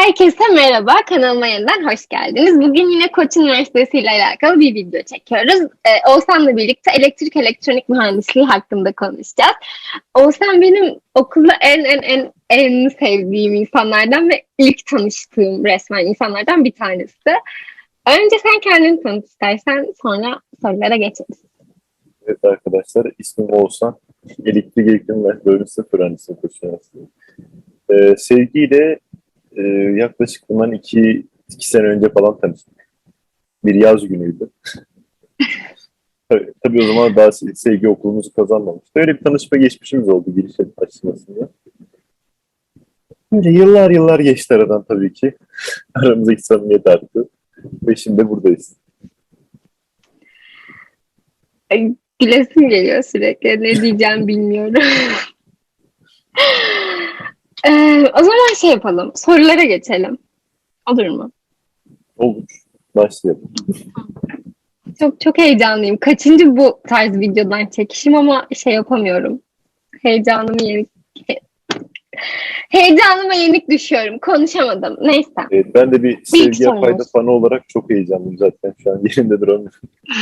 Herkese merhaba, kanalıma yeniden hoş geldiniz. Bugün yine Koç Üniversitesi ile alakalı bir video çekiyoruz. Ee, Oğuzhan'la birlikte elektrik elektronik mühendisliği hakkında konuşacağız. Oğuzhan benim okulda en en en en sevdiğim insanlardan ve ilk tanıştığım resmen insanlardan bir tanesi. Önce sen kendini tanıt istersen sonra sorulara geçeriz. Evet arkadaşlar, ismim Oğuzhan. Elektrik Elektrik ve Bölümü öğrencisiyim Koç Üniversitesi. Ee, sevgiyle e, yaklaşık bundan iki, iki sene önce falan tanıştık. Bir yaz günüydü. tabii, tabii o zaman daha se- sevgi okulumuzu kazanmamıştı. Öyle bir tanışma geçmişimiz oldu giriş aşamasında. Böyle yıllar yıllar geçti aradan tabii ki. Aramızdaki samimiyet arttı. Ve şimdi buradayız. Ay, Gülesim geliyor sürekli. Ne diyeceğim bilmiyorum. Ee, o zaman şey yapalım. Sorulara geçelim. Olur mu? Olur. Başlayalım. Çok çok heyecanlıyım. Kaçıncı bu tarz videodan çekişim ama şey yapamıyorum. Heyecanımı yenik he- heyecanıma yenik düşüyorum. Konuşamadım. Neyse. Evet, ben de bir sevgi sorumuz. yapayda fanı olarak çok heyecanlıyım zaten. Şu an yerinde duramıyorum.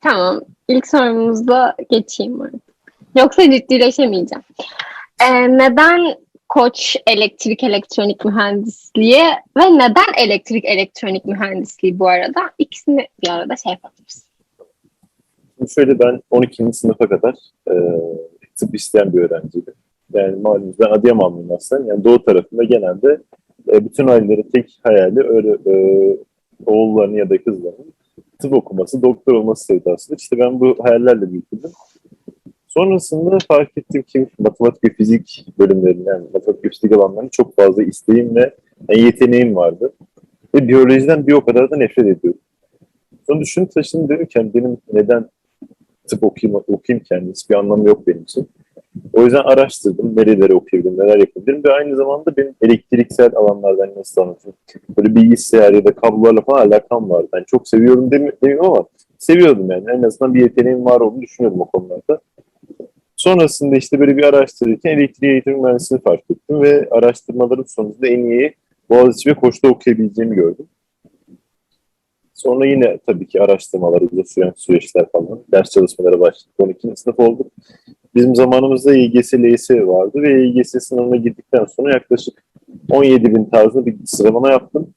Tamam. İlk sorumuzla geçeyim artık. Yoksa ciddileşemeyeceğim. Ee, neden Koç elektrik elektronik mühendisliği ve neden elektrik elektronik mühendisliği bu arada? İkisini bir arada şey yapabiliriz. Şimdi şöyle ben 12. sınıfa kadar e, tıp isteyen bir öğrenciydim. Yani malumunuz ben Adıyamanlıyım aslında. Yani doğu tarafında genelde e, bütün ailelerin tek hayali öyle e, oğullarının ya da kızlarının tıp okuması, doktor olması sevdasıdır. İşte ben bu hayallerle büyüdüm. Sonrasında fark ettim ki matematik ve fizik bölümlerinden, yani matematik ve fizik alanlarında çok fazla isteğim ve yani yeteneğim vardı. Ve biyolojiden bir o kadar da nefret ediyorum. Sonra düşünüp taşındım dedim ki benim neden tıp okuyayım, okuyayım yani hiçbir anlamı yok benim için. O yüzden araştırdım nereleri okuyabilirim, neler yapabilirim ve aynı zamanda benim elektriksel alanlardan nasıl anlatayım, böyle bilgisayar ya da kablolarla falan alakam vardı. Yani çok seviyorum demi- demiyorum ama seviyordum yani. En azından bir yeteneğim var olduğunu düşünüyordum o konularda. Sonrasında işte böyle bir araştırırken elektrik eğitim mühendisliğini fark ettim ve araştırmaların sonucunda en iyi Boğaziçi ve Koç'ta okuyabileceğimi gördüm. Sonra yine tabii ki araştırmalar, uzun süren süreçler falan, ders çalışmalara başladık. 12. sınıf olduk. Bizim zamanımızda YGS, LYS vardı ve YGS sınavına girdikten sonra yaklaşık 17 bin tarzında bir sıralama yaptım.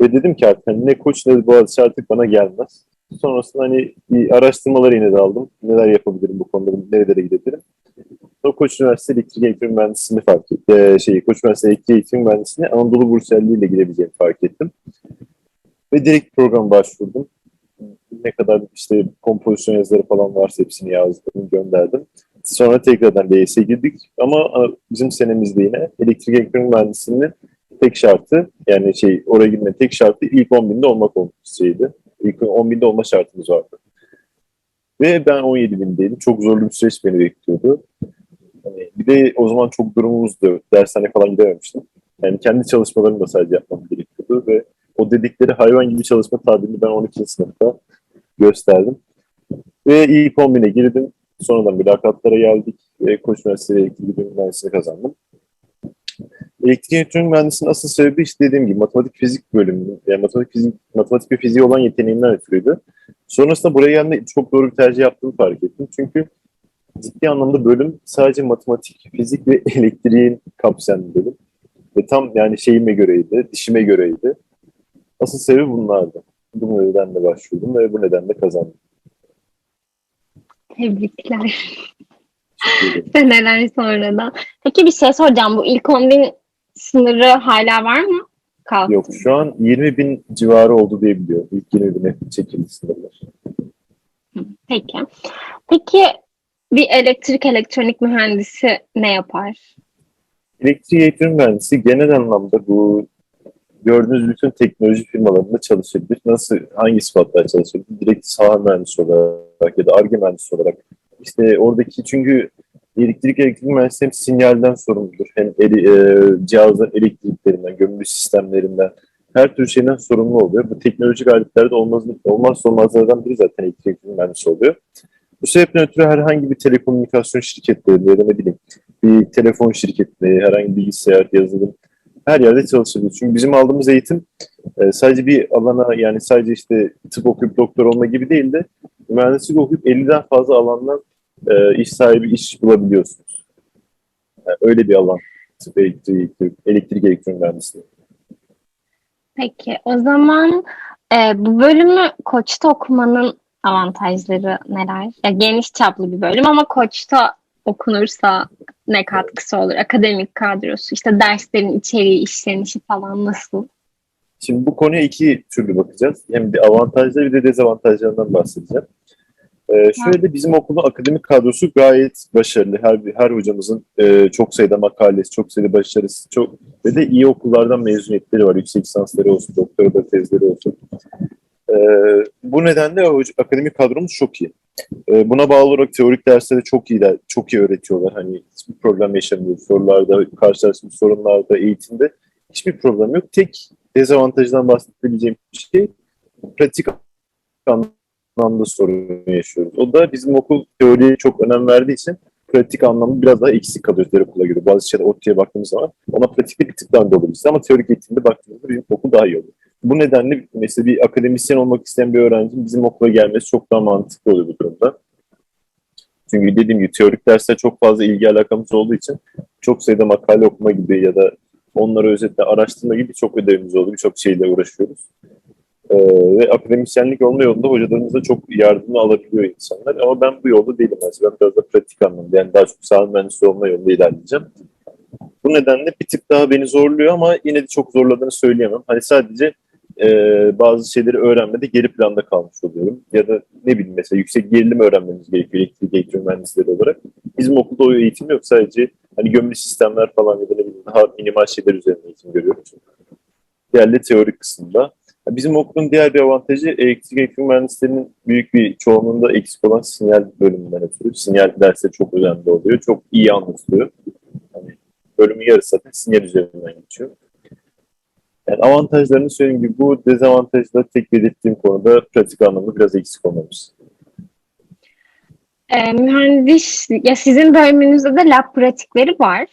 Ve dedim ki artık hani ne koç ne Boğaziçi artık bana gelmez. Sonrasında hani araştırmaları yine de aldım. Neler yapabilirim bu konuda, nerelere gidebilirim. Sonra Koç Üniversitesi Elektrik Eğitim Mühendisliğini fark ettim. Ee, şey, Koç Üniversitesi Elektrik Eğitim Mühendisliğine Anadolu Bursiyerliği ile girebileceğimi fark ettim. Ve direkt programa başvurdum. Ne kadar işte kompozisyon yazıları falan varsa hepsini yazdım, gönderdim. Sonra tekrardan LYS'e girdik ama bizim senemizde yine elektrik elektronik mühendisliğinin tek şartı yani şey oraya girmenin tek şartı ilk 10 binde olmak olmasıydı. İlk 10 binde olma şartımız vardı. Ve ben 17 bindeydim. Çok zorlu bir süreç beni bekliyordu. Hani bir de o zaman çok durumumuz da yok. Dershane falan gidememiştim. Yani kendi çalışmalarımı da sadece yapmam gerekiyordu ve o dedikleri hayvan gibi çalışma tabirini ben 12. sınıfta gösterdim. Ve ilk 10 bine girdim. Sonradan mülakatlara geldik. Ve Koç Üniversitesi Elektrik Bilim Mühendisliğini kazandım. Elektrik elektronik mühendisliğinin asıl sebebi işte dediğim gibi matematik fizik bölümü. Yani matematik, fizik, matematik ve fiziği olan yeteneğimden ötürüydü. Sonrasında buraya geldiğimde çok doğru bir tercih yaptığımı fark ettim. Çünkü ciddi anlamda bölüm sadece matematik, fizik ve elektriğin kapsayan bir bölüm. Ve tam yani şeyime göreydi, dişime göreydi. Asıl sebebi bunlardı. Bu nedenle başvurdum ve bu nedenle kazandım. Tebrikler. Seneler sonradan. Peki bir şey soracağım. Bu ilk 10 bin sınırı hala var mı? Kalktı. Yok şu an 20 bin civarı oldu diye biliyorum. İlk 20 bine çekildi sınırlar. Peki. Peki bir elektrik elektronik mühendisi ne yapar? Elektrik eğitim mühendisi genel anlamda bu gördüğünüz bütün teknoloji firmalarında çalışabilir. Nasıl, hangi sıfatlar çalışabilir? Direkt saha mühendisi olarak ya da ARGE mühendisi olarak. İşte oradaki çünkü elektrik elektrik mühendisi hem sinyalden sorumludur. Hem eli, e, cihazların elektriklerinden, gömülü sistemlerinden her tür şeyden sorumlu oluyor. Bu teknolojik aletlerde olmaz, olmazsa olmazlardan biri zaten elektrik mühendisi oluyor. Bu sebeple ötürü herhangi bir telekomünikasyon şirketlerinde ya da ne bileyim bir telefon şirketinde, herhangi bir bilgisayar, yazılım her yerde çalışabiliyoruz. Çünkü bizim aldığımız eğitim e, sadece bir alana yani sadece işte tıp okuyup doktor olma gibi değil de mühendislik okuyup 50'den fazla alandan e, iş sahibi iş bulabiliyorsunuz. Yani öyle bir alan elektrik, elektrik, elektrik elektronik mühendisliği. Peki o zaman e, bu bölümü Koç'ta okumanın avantajları neler? Ya geniş çaplı bir bölüm ama Koç'ta okunursa ne katkısı olur? Akademik kadrosu, işte derslerin içeriği, işlenişi falan nasıl? Şimdi bu konuya iki türlü bakacağız. Hem bir avantajları bir de dezavantajlarından bahsedeceğim. Ee, şöyle bizim okulun akademik kadrosu gayet başarılı. Her her hocamızın e, çok sayıda makalesi, çok sayıda başarısı, çok ve de iyi okullardan mezuniyetleri var. Yüksek lisansları olsun, doktora da tezleri olsun. Ee, bu nedenle hoca- akademik kadromuz çok iyi. Ee, buna bağlı olarak teorik dersleri çok iyi çok iyi öğretiyorlar. Hani hiçbir problem yaşamıyoruz. Sorularda, karşılaştığımız sorunlarda, eğitimde hiçbir problem yok. Tek dezavantajından bahsedebileceğim şey pratik anlamda sorun yaşıyoruz. O da bizim okul teoriye çok önem verdiği için pratik anlamda biraz daha eksik kalıyor diğer okula göre. Bazı şeyler ortaya baktığımız zaman ona pratikte bir tık daha olabiliriz. Ama teorik eğitimde baktığımızda bizim okul daha iyi oluyor. Bu nedenle mesela bir akademisyen olmak isteyen bir öğrencinin bizim okula gelmesi çok daha mantıklı oluyor bu durumda. Çünkü dediğim gibi teorik dersler çok fazla ilgi alakamız olduğu için çok sayıda makale okuma gibi ya da onları özetle araştırma gibi birçok ödevimiz oldu. Birçok şeyle uğraşıyoruz. Ee, ve akademisyenlik olma yolunda hocalarımıza çok yardımını alabiliyor insanlar. Ama ben bu yolda değilim. Mesela ben biraz da pratik anlamda yani daha çok sağlık mühendisi olma yolunda ilerleyeceğim. Bu nedenle bir tık daha beni zorluyor ama yine de çok zorladığını söyleyemem. Hani sadece e, bazı şeyleri öğrenmede geri planda kalmış oluyorum. Ya da ne bileyim mesela yüksek gerilim öğrenmemiz gerekiyor elektrik elektronik mühendisleri olarak. Bizim okulda o eğitim yok. Sadece hani gömülü sistemler falan ya da ne bileyim daha minimal şeyler üzerine eğitim görüyoruz. Diğerleri teorik kısımda. Bizim okulun diğer bir avantajı elektrik elektronik mühendislerinin büyük bir çoğunluğunda eksik olan sinyal bölümünden ötürü. Sinyal dersleri çok önemli oluyor. Çok iyi anlatılıyor. Hani bölümün yarısı zaten sinyal üzerinden geçiyor. Yani avantajlarını söyleyeyim gibi bu dezavantajda tek belirttiğim konuda pratik anlamda biraz eksik olmamız. E, mühendis, ya sizin bölümünüzde de lab pratikleri var.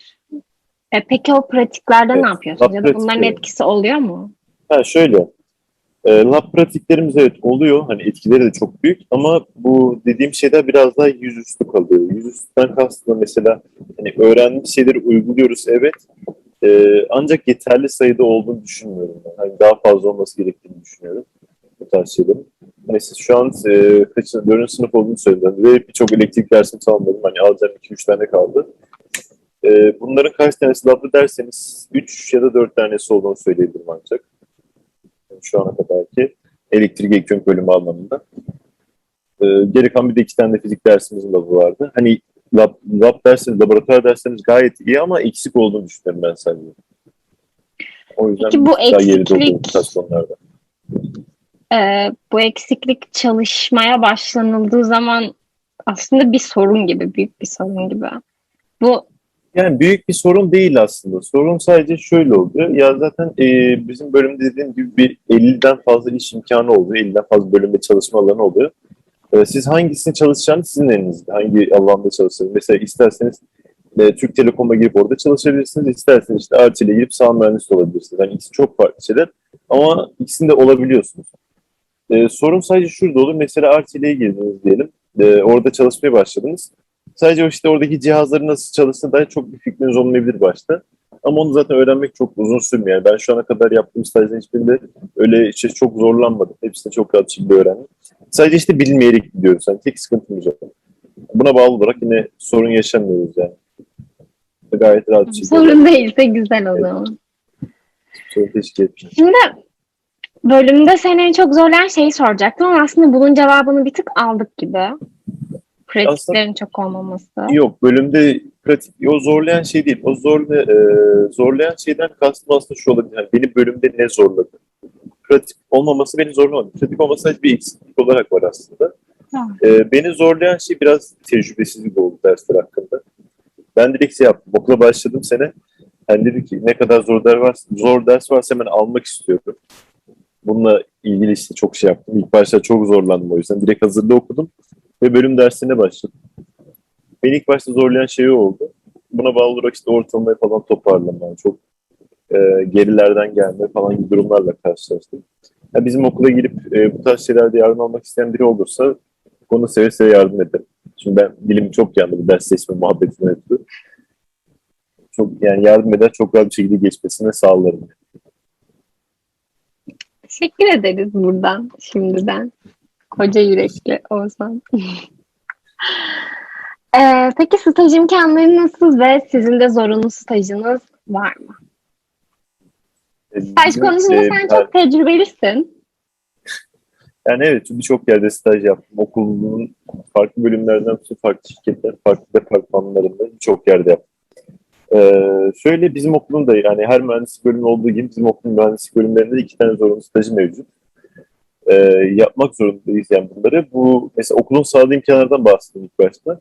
E, peki o pratiklerde Evet, ne yapıyorsunuz? Ya da bunların etkisi oluyor mu? Ha şöyle, e, lab pratiklerimiz evet oluyor. Hani etkileri de çok büyük ama bu dediğim şeyler biraz daha yüzüstü kalıyor. Yüzüstüden kastım mesela hani öğrendiğimiz şeyleri uyguluyoruz evet. E, ancak yeterli sayıda olduğunu düşünmüyorum. Ben. Hani daha fazla olması gerektiğini düşünüyorum bu tarz şeylerin. Mesela şu an e, kaçıncı, dördüncü sınıf olduğunu söyledim ve birçok elektrik dersini almadım. Hani alacağım 2-3 tane kaldı. E, bunların kaç tanesi labda derseniz 3 ya da 4 tanesi olduğunu söyleyebilirim ancak şu ana kadarki elektrik elektronik bölümü anlamında. Ee, geri kalan bir de iki tane de fizik dersimizin labı vardı. Hani lab, lab derslerimiz, laboratuvar derslerimiz gayet iyi ama eksik olduğunu düşünüyorum ben sadece. O yüzden Peki bu eksiklik-. E, bu eksiklik çalışmaya başlanıldığı zaman aslında bir sorun gibi, büyük bir sorun gibi. Bu Yani büyük bir sorun değil aslında. Sorun sadece şöyle oluyor. Ya zaten e, bizim bölümde dediğim gibi bir 50'den fazla iş imkanı oluyor. 50'den fazla bölümde çalışma alanı oluyor. E, siz hangisini çalışacağınız sizin elinizde. Hangi alanda çalışırsınız. Mesela isterseniz e, Türk Telekom'a girip orada çalışabilirsiniz. İsterseniz işte Arçelik'e girip sağ mühendis olabilirsiniz. Yani ikisi çok farklı şeyler. Ama ikisinde olabiliyorsunuz. E, sorun sadece şurada olur. Mesela Arçelik'e girdiniz diyelim. E, orada çalışmaya başladınız. Sadece işte oradaki cihazların nasıl çalıştığına dair çok bir fikriniz olmayabilir başta. Ama onu zaten öğrenmek çok uzun sürmüyor. Yani ben şu ana kadar yaptığım stajların hiçbirinde öyle işte çok zorlanmadım. Hepsini çok rahat şekilde öğrendim. Sadece işte bilmeyerek gidiyoruz. Yani tek sıkıntımız o. Buna bağlı olarak yine sorun yaşamıyoruz yani. Gayet rahat bir şekilde. sorun değilse güzel o zaman. Sorun teşkil etmiyor. Şimdi bölümde seni en çok zorlayan şeyi soracaktım ama aslında bunun cevabını bir tık aldık gibi. Pratiklerin çok olmaması. Yok bölümde pratik o zorlayan şey değil. O zorla, e, zorlayan şeyden kastım aslında şu olabilir. Yani beni bölümde ne zorladı? Pratik olmaması beni zorlamadı. Pratik olması sadece bir eksiklik olarak var aslında. Tamam. E, beni zorlayan şey biraz tecrübesizlik oldu dersler hakkında. Ben direkt şey yaptım. Okula başladım sene. Ben dedim ki ne kadar zor ders varsa, zor ders varsa hemen almak istiyorum. Bununla ilgili işte çok şey yaptım. İlk başta çok zorlandım o yüzden. Direkt hazırda okudum ve bölüm dersine başladım. Beni ilk başta zorlayan şey oldu. buna bağlı olarak işte ortalamayı falan toparlama, çok e, gerilerden gelme falan gibi durumlarla karşılaştım. Ya bizim okula girip e, bu tarz şeylerde yardım almak isteyen biri olursa onu seve seve yardım ederim. Şimdi ben dilim çok yandı bu ders seçme muhabbetine ötürü. Çok yani yardım eder çok rahat bir şekilde geçmesine sağlarım. Teşekkür ederiz buradan şimdiden. Koca yürekli Oğuzhan. Ee, peki staj imkanları nasıl ve sizin de zorunlu stajınız var mı? Staj bizim, konusunda e, sen çok tecrübelisin. Yani evet birçok yerde staj yaptım. Okulun farklı bölümlerden tutun farklı şirketler, farklı departmanlarında birçok yerde yaptım. Ee, şöyle bizim okulun da yani her mühendislik bölümü olduğu gibi bizim okulun mühendislik bölümlerinde de iki tane zorunlu stajı mevcut. Ee, yapmak zorundayız yani bunları. Bu mesela okulun sağladığı imkanlardan bahsettim ilk başta.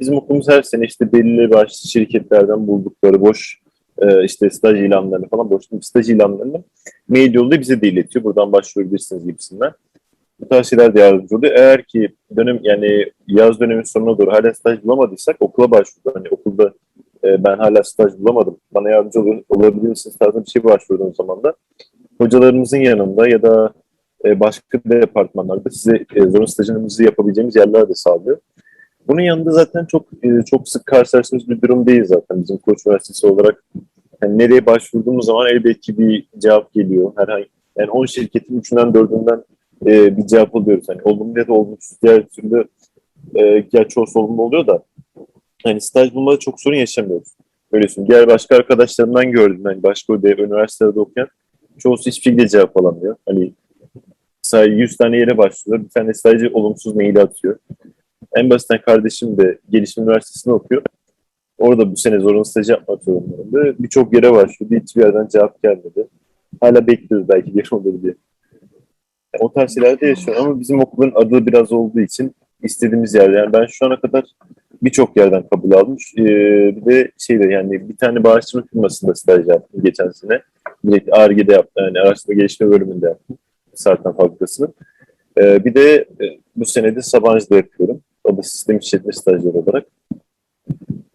Bizim okulumuz her sene işte belli başlı şirketlerden buldukları boş e, işte staj ilanlarını falan boş staj ilanlarını mail yoluyla bize de iletiyor. Buradan başvurabilirsiniz gibisinden. Bu tarz şeyler de yardımcı oluyor. Eğer ki dönem yani yaz dönemin sonuna doğru hala staj bulamadıysak okula başvurdu. Hani okulda e, ben hala staj bulamadım. Bana yardımcı ol, olabilir misiniz tarzında bir şey başvurduğum zaman da hocalarımızın yanında ya da e, başka departmanlarda size e, zorunlu stajınızı yapabileceğimiz yerler de sağlıyor. Bunun yanında zaten çok e, çok sık karşılaştığımız bir durum değil zaten bizim Koç Üniversitesi olarak. Yani nereye başvurduğumuz zaman elbette bir cevap geliyor. Herhangi yani 10 şirketin 3'ünden 4'ünden e, bir cevap alıyoruz. Hani olumlu ya da olumsuz diğer türlü e, gerçi olsa olumlu oluyor da hani staj bulmada çok sorun yaşamıyoruz. Öyle. Diğer başka arkadaşlarımdan gördüm. Hani başka bir üniversitelerde okuyan çoğusu hiçbir şekilde cevap alamıyor. Hani sadece 100 tane yere başlıyor. Bir tane sadece olumsuz mail atıyor. En basitten kardeşim de gelişim üniversitesinde okuyor. Orada bu sene zorunlu staj yapmak zorundaydı. Birçok yere başvurdu. Hiçbir yerden cevap gelmedi. Hala bekliyoruz belki geri olur diye. Yani o tarz şeylerde yaşıyor ama bizim okulun adı biraz olduğu için istediğimiz yerde. Yani ben şu ana kadar birçok yerden kabul almış. Ee, bir de şeyde yani bir tane bağışçılık firmasında staj yaptım geçen sene. Direkt ARGE'de yaptım. Yani araştırma gelişme bölümünde yaptım. Sartan fabrikasının. Ee, bir de e, bu sene de Sabancı'da yapıyorum. O da sistem işletme stajları olarak.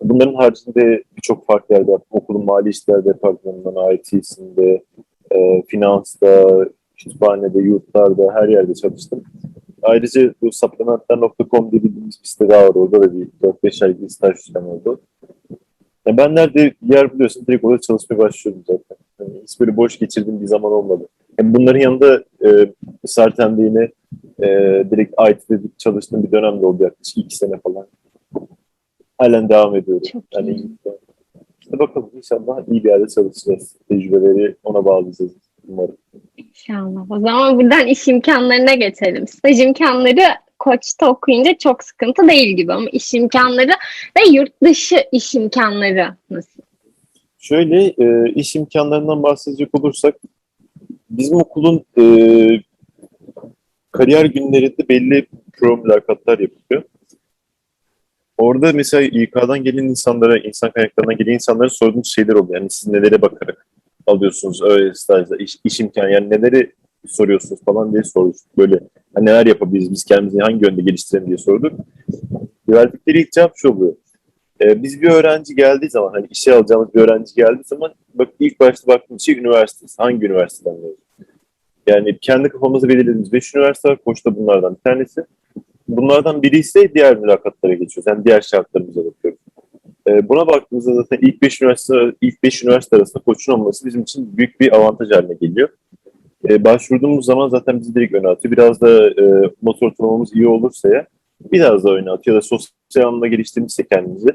Bunların haricinde birçok farklı yerde. Okulun mali işler departmanından, IT'sinde, e, finansta, kütüphanede, yurtlarda, her yerde çalıştım. Ayrıca bu supplementler.com diye bildiğimiz bir site daha var. Orada da bir 4-5 ay staj sistem oldu. Ya ben nerede yer buluyorsam direkt orada çalışmaya başlıyorum zaten. Yani hiç böyle boş geçirdiğim bir zaman olmadı. Yani bunların yanında e, Sarten'de yine e, direkt IT'de çalıştığım bir dönem de oldu yaklaşık 2 sene falan. Halen devam ediyorum. Çok yani iyi. işte bakalım inşallah iyi bir yerde çalışacağız. Tecrübeleri ona bağlayacağız umarım. İnşallah. O zaman buradan iş imkanlarına geçelim. Staj imkanları Koç'ta okuyunca çok sıkıntı değil gibi ama iş imkanları ve yurt dışı iş imkanları nasıl? Şöyle e, iş imkanlarından bahsedecek olursak bizim okulun e, kariyer günlerinde belli pro mülakatlar yapılıyor. Orada mesela İK'dan gelen insanlara, insan kaynaklarından gelen insanlara sorduğumuz şeyler oluyor. Yani siz nelere bakarak alıyorsunuz öyle stajda, iş, iş imkanı yani neleri soruyorsunuz falan diye sorduk. Böyle hani neler yapabiliriz, biz kendimizi hangi yönde geliştirelim diye sorduk. Verdikleri cevap şu oluyor. Ee, biz bir öğrenci geldiği zaman, hani işe alacağımız bir öğrenci geldiği zaman bak ilk başta baktığımız şey üniversitesi. Hangi üniversiteden mezun? Yani kendi kafamızda belirlediğimiz 5 üniversite var. Koç'ta bunlardan bir tanesi. Bunlardan biri ise diğer mülakatlara geçiyoruz. Yani diğer şartlarımıza bakıyoruz. Ee, buna baktığımızda zaten ilk 5 üniversite ilk 5 üniversite arasında Koç'un olması bizim için büyük bir avantaj haline geliyor. Ee, başvurduğumuz zaman zaten bizi direkt öne atıyor. Biraz da e, not ortalamamız iyi olursa ya biraz da öne atıyor ya da sosyal anlamda geliştirmişse kendimizi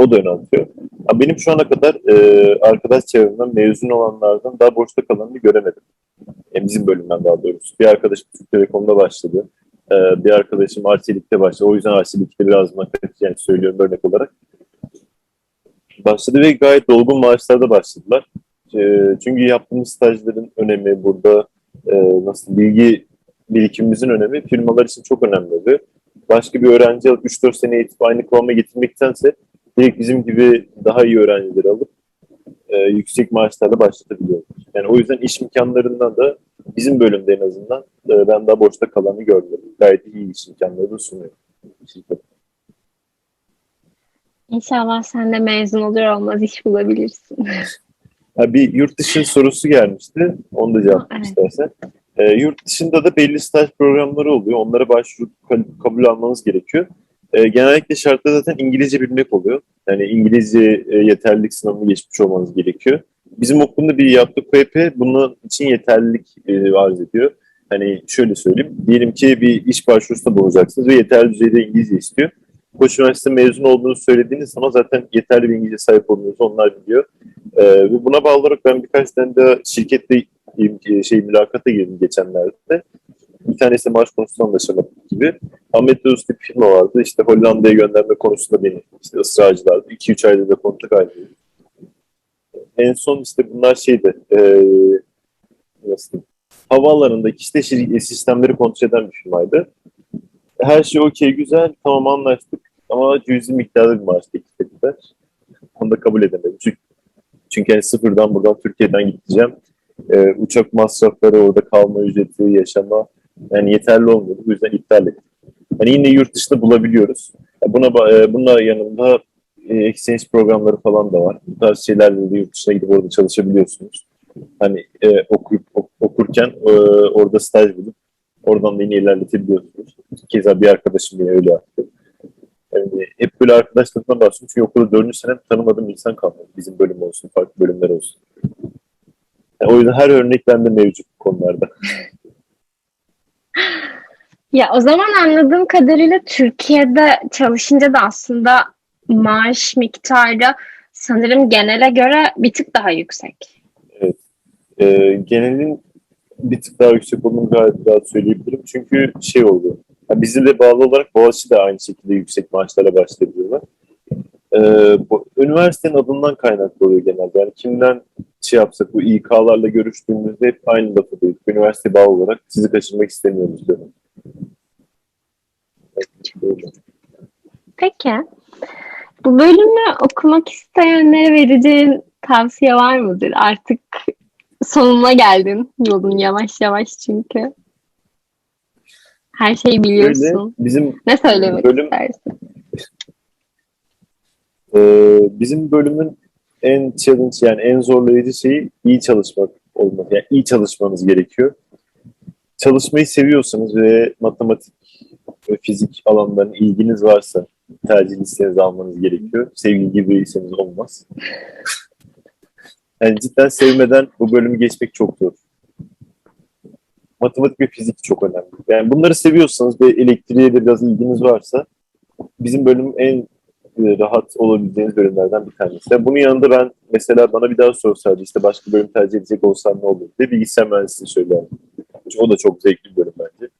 o da öne atıyor. Ya benim şu ana kadar e, arkadaş çevremden mezun olanlardan daha boşta kalanını göremedim. Yani bizim bölümden daha doğrusu. Bir arkadaşım Türk Telekom'da başladı. Ee, bir arkadaşım Arçelik'te başladı. O yüzden Arçelik'te biraz matematik yani söylüyorum örnek olarak. Başladı ve gayet dolgun maaşlarda başladılar. Ee, çünkü yaptığımız stajların önemi burada e, nasıl bilgi birikimimizin önemi firmalar için çok önemli. Başka bir öğrenci alıp 3-4 sene eğitip aynı kıvama getirmektense direkt bizim gibi daha iyi öğrencileri alıp e, yüksek maaşlarla başlatabiliyoruz. Yani o yüzden iş imkanlarından da bizim bölümde en azından e, ben daha boşta kalanı görmedim. Gayet iyi iş imkanları da sunuyor şirket. İnşallah sen de mezun olur olmaz iş bulabilirsin. Ha, bir yurt dışı sorusu gelmişti. Onu da cevap Evet. istersen. Ee, yurt dışında da belli staj programları oluyor. Onlara başvurup ka- kabul almanız gerekiyor. Ee, genellikle şartlar zaten İngilizce bilmek oluyor. Yani İngilizce e, yeterlilik sınavını geçmiş olmanız gerekiyor. Bizim okulda bir yaptık PP bunun için yeterlilik e, arz ediyor. Hani şöyle söyleyeyim. Diyelim ki bir iş başvurusunda bulunacaksınız ve yeterli düzeyde İngilizce istiyor. Koç Üniversitesi mezun olduğunu söylediğiniz zaman zaten yeterli bir İngilizce sahip olduğunuzu onlar biliyor. Ee, ve buna bağlı olarak ben birkaç tane de şirkette e, şey mülakata girdim geçenlerde. Bir tanesi maaş konusunda anlaşamadık gibi. Ahmet Öz bir firma vardı. İşte Hollanda'ya gönderme konusunda beni işte ısrarcılardı. 2-3 ayda da kontak halindeydi. En son işte bunlar şeydi. E, nasıl diyeyim? Havaalanındaki işte şir- sistemleri kontrol eden bir firmaydı. Her şey okey güzel. Tamam anlaştık. Ama cüzi miktarda bir maaş teklif ettiler. Onu da kabul edemedim. Çünkü çünkü hani sıfırdan buradan Türkiye'den gideceğim. Ee, uçak masrafları, orada kalma ücreti, yaşama yani yeterli olmuyordu. Bu yüzden iptal ettim. Hani yine yurt dışında bulabiliyoruz. Buna e, bununla yanında e, exchange programları falan da var. Bu tarz şeylerle de yurt dışına gidip orada çalışabiliyorsunuz. Hani e, okuyup ok- okurken e, orada staj bulup oradan da yine ilerletebiliyorsunuz. Keza bir arkadaşım yine öyle yaptı. Yani hep böyle arkadaşlarımdan bahsediyorum. Çünkü okulda dördüncü sene tanımadığım insan kalmadı. Bizim bölüm olsun, farklı bölümler olsun. Yani o yüzden her örnek bende mevcut konularda. Ya o zaman anladığım kadarıyla Türkiye'de çalışınca da aslında maaş miktarı sanırım genele göre bir tık daha yüksek. Ee, genelin bir tık daha yüksek olduğunu gayet rahat söyleyebilirim. Çünkü şey oldu. Yani bizimle bağlı olarak Boğaziçi de aynı şekilde yüksek maaşlara başlayabiliyorlar. Ee, bu, üniversitenin adından kaynaklı oluyor genelde. Yani kimden şey yapsak bu İK'larla görüştüğümüzde hep aynı lafı duyduk. Üniversite bağlı olarak sizi kaçırmak istemiyoruz böyle. Peki bu bölümü okumak isteyenlere vereceğin tavsiye var mıdır? Artık sonuna geldin yolun yavaş yavaş çünkü. Her şeyi biliyorsun. Böyle bizim Ne söylemek Bölüm- istersin? Ee, bizim bölümün en challenge yani en zorlayıcı şeyi iyi çalışmak olmak. Yani iyi çalışmanız gerekiyor. Çalışmayı seviyorsanız ve matematik ve fizik alanlarına ilginiz varsa tercih listenize almanız gerekiyor. Sevgi gibiyseniz olmaz. yani cidden sevmeden bu bölümü geçmek çok zor. Matematik ve fizik çok önemli. Yani bunları seviyorsanız ve elektriğe de biraz ilginiz varsa bizim bölüm en rahat olabileceğiniz bölümlerden bir tanesi. Bunun yanında ben mesela bana bir daha sorsaydı işte başka bölüm tercih edecek olsam ne olur diye bilgisayar mühendisliği söylerdim. Çünkü O da çok zevkli bir bölüm bence.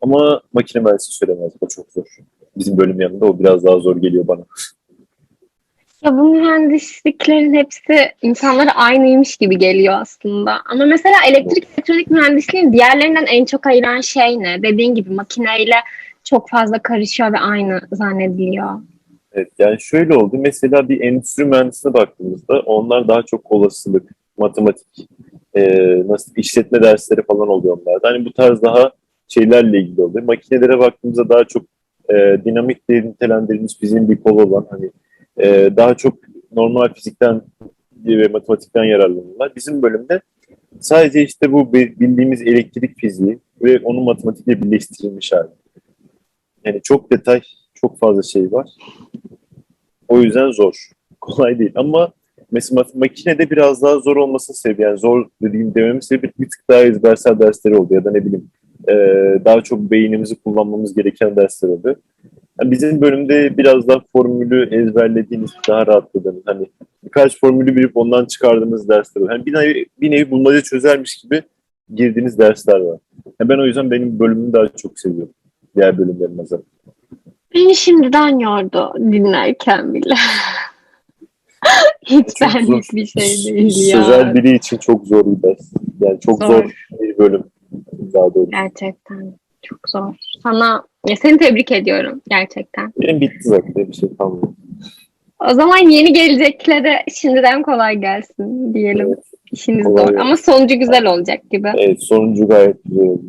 Ama makine mühendisliği söylemezdim. O çok zor. Bizim bölüm yanında o biraz daha zor geliyor bana. Ya bu mühendisliklerin hepsi insanlara aynıymış gibi geliyor aslında. Ama mesela elektrik elektronik mühendisliğin diğerlerinden en çok ayıran şey ne? Dediğin gibi makineyle çok fazla karışıyor ve aynı zannediliyor. Evet, yani şöyle oldu. Mesela bir endüstri mühendisine baktığımızda onlar daha çok olasılık, matematik, e, nasıl işletme dersleri falan oluyor onlarda. Hani bu tarz daha şeylerle ilgili oluyor. Makinelere baktığımızda daha çok e, dinamik nitelendirilmiş fiziğin bir kolu olan hani e, daha çok normal fizikten ve matematikten yararlanıyorlar. Bizim bölümde sadece işte bu bi- bildiğimiz elektrik fiziği ve onun matematikle birleştirilmiş hali. Yani çok detay, çok fazla şey var. O yüzden zor. Kolay değil ama mesela makinede biraz daha zor olmasının sebebi yani zor dediğim dememin sebebi bir tık daha ezbersel dersleri oldu ya da ne bileyim e, daha çok beynimizi kullanmamız gereken dersler oldu. Yani bizim bölümde biraz daha formülü ezberlediğiniz, daha rahatladığınız hani birkaç formülü bilip ondan çıkardığınız dersler var. Yani bir nevi, bir nevi bulmaca çözermiş gibi girdiğiniz dersler var. Yani ben o yüzden benim bölümümü daha çok seviyorum. Diğer bölümlerin nazaran. Beni şimdiden yordu dinlerken bile. Hiç Çok benlik zor. bir şey değil ya. Sözel biri için çok zor bir ders. Yani çok Zor. zor, bir bölüm daha doğrusu. Gerçekten çok zor. Sana ya seni tebrik ediyorum gerçekten. Benim bitti zaten bir şey kalmadı. O zaman yeni geleceklere şimdiden kolay gelsin diyelim. Evet, İşiniz kolay zor gelsin. ama sonucu güzel olacak gibi. evet sonuncu gayet güzel oldu.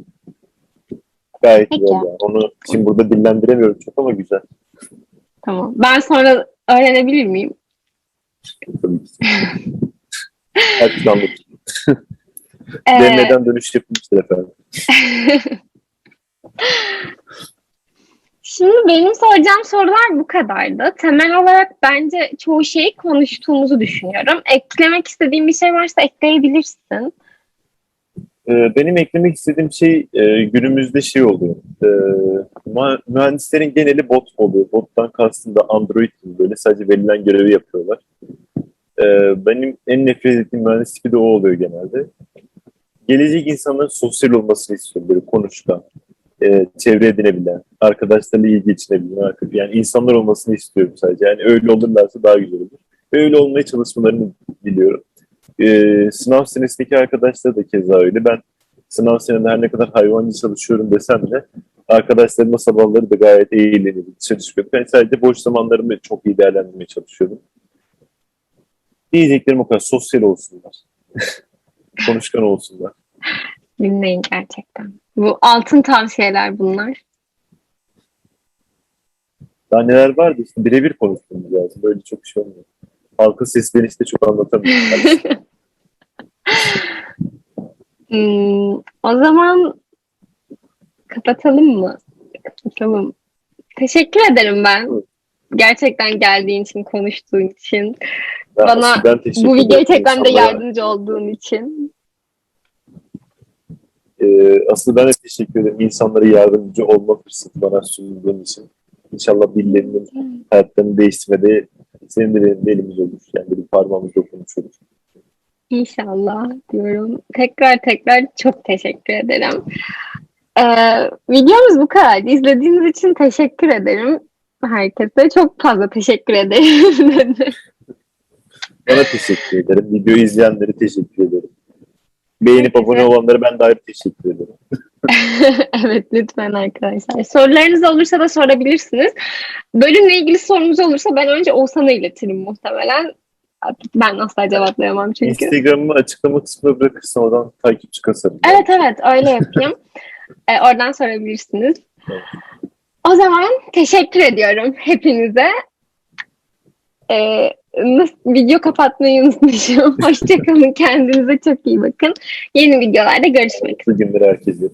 Gayet Peki. güzel yani. Onu şimdi burada dillendiremiyorum çok ama güzel. Tamam. Ben sonra öğrenebilir miyim? Tabii ki. Herkes anlatır. Ee, DM'den dönüş yapılmıştır efendim. Şimdi benim soracağım sorular bu kadardı. Temel olarak bence çoğu şeyi konuştuğumuzu düşünüyorum. Eklemek istediğin bir şey varsa ekleyebilirsin. Ee, Benim eklemek istediğim şey e, günümüzde şey oluyor. Ee, Mühendislerin geneli bot oluyor. Bottan kastım da Android gibi böyle sadece verilen görevi yapıyorlar. Ee, Benim en nefret ettiğim mühendislik de o oluyor genelde. Gelecek insanların sosyal olmasını istiyorum. Böyle konuşkan, e, çevre edinebilen, arkadaşlarıyla iyi geçinebilen, yani insanlar olmasını istiyorum sadece. Yani öyle olurlarsa daha güzel olur. Öyle olmaya çalışmalarını diliyorum. Ee, sınav senesindeki arkadaşlar da keza öyle. Ben sınav senemde her ne kadar hayvancı çalışıyorum desem de arkadaşlarımla sabahları da gayet eğlenip dışarı çıkıyorduk. Ben sadece boş zamanlarımı çok iyi değerlendirmeye çalışıyordum. Diyeceklerim o kadar. Sosyal olsunlar. Konuşkan olsunlar. Dinleyin gerçekten. Bu altın tavsiyeler bunlar. Daha neler vardı işte birebir konuşmamız lazım. Böyle çok şey olmuyor. Halkın seslerini işte çok anlatamıyorum. Hmm, o zaman kapatalım mı? Kapatalım. Teşekkür ederim ben. Gerçekten geldiğin için, konuştuğun için. Ben, Bana Bu ederim çekmemde insanlara. yardımcı olduğun için. Ee, asıl ben de teşekkür ederim. İnsanlara yardımcı olma fırsatı bana sunduğun için. İnşallah birilerinin hayatlarını değiştirmede senin de benim de elimiz olur. Yani bir parmağımız dokunmuş olur. İnşallah diyorum. Tekrar tekrar çok teşekkür ederim. Ee, videomuz bu kadar. İzlediğiniz için teşekkür ederim. Herkese çok fazla teşekkür ederim. Bana teşekkür ederim. Videoyu izleyenlere teşekkür ederim. Beğenip Herkese- abone olanlara ben de ayrı teşekkür ederim. evet lütfen arkadaşlar. Sorularınız olursa da sorabilirsiniz. Bölümle ilgili sorunuz olursa ben önce Oğuzhan'a iletirim muhtemelen. Ben asla cevaplayamam çünkü. Instagram'ı açıklama kısmına bırakırsan oradan takipçi kasarım. Evet evet öyle yapayım. Ee, oradan sorabilirsiniz. Evet. O zaman teşekkür ediyorum hepinize. Ee, nasıl, video kapatmayı unutmuşum. Hoşçakalın. Kendinize çok iyi bakın. Yeni videolarda görüşmek üzere. Mutlu günler herkese.